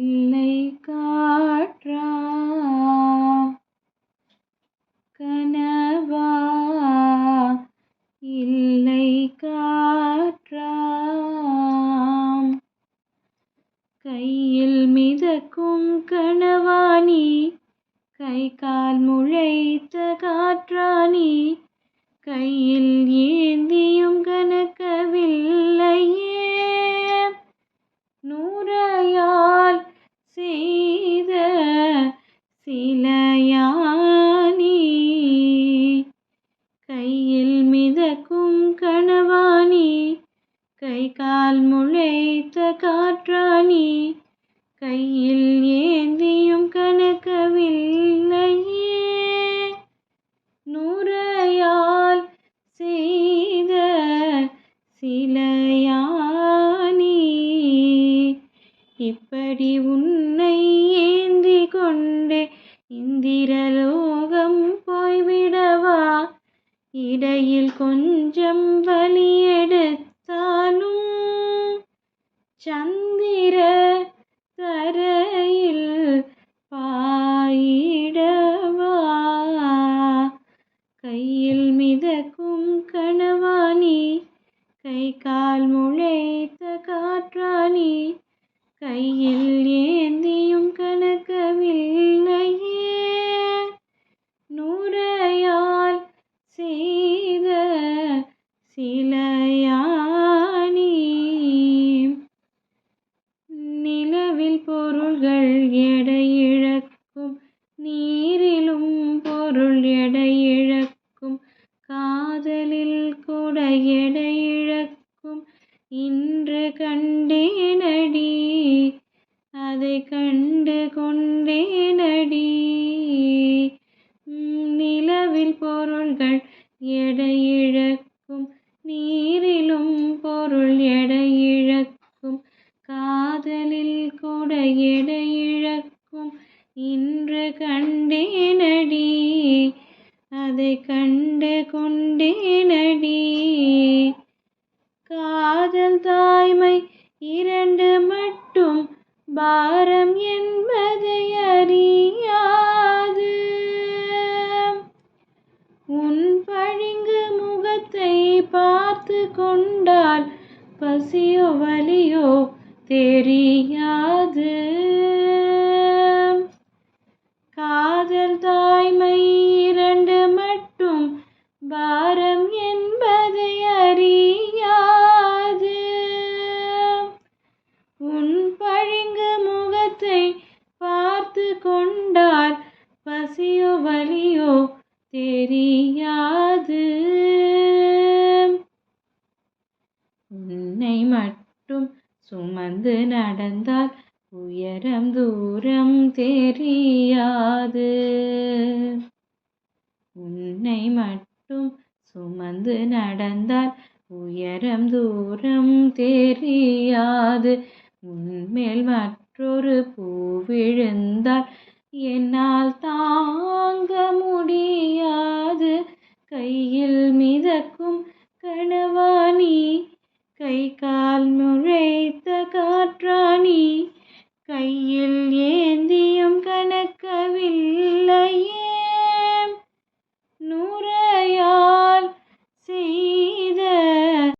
இல்லை காற்றா? கனவா? இல்லை காற்றாம் கையில் மிதக்கும் கனவானி கை கால் முளைத்த காற்றானி கையில் மிதக்கும் கணவானி கை கால் முளைத்த காற்றானி கையில் இடையில் கொஞ்சம் வலி எடுத்தாலும் சந்திர தரையில் பாயிடவா? கையில் மிதக்கும் கணவானி கை கால் முளைத்த காற்றானி எடை இழக்கும். இன்று கண்டேனடி அதை கண்டு கொண்டேனடி நிலவில் பொருள்கள் எடை இழக்கும். நீரிலும் பொருள் எடை இழக்கும். காதலில் கூட எடை இழக்கும். இன்று கண்டேனடி அதை கண்டு கொண்டேனடி. காதல் தாய்மை இரண்டு மட்டும் பாரம் என்பதை அறியாது. உன் பழிங்கு முகத்தை பார்த்து கொண்டால் பசியோ வலியோ தெரியாது. தெரியாது. உன்னை மட்டும் சுமந்து நடந்தால் உயரம் தூரம் தெரியாது. உன்னை மட்டும் சுமந்து நடந்தால் உயரம் தூரம் தெரியாது. உன்மேல் மற்றொரு பூ விழுந்தால் என்னால் தான் கை கால் முளைத்த காற்றாணி கையில் ஏந்தி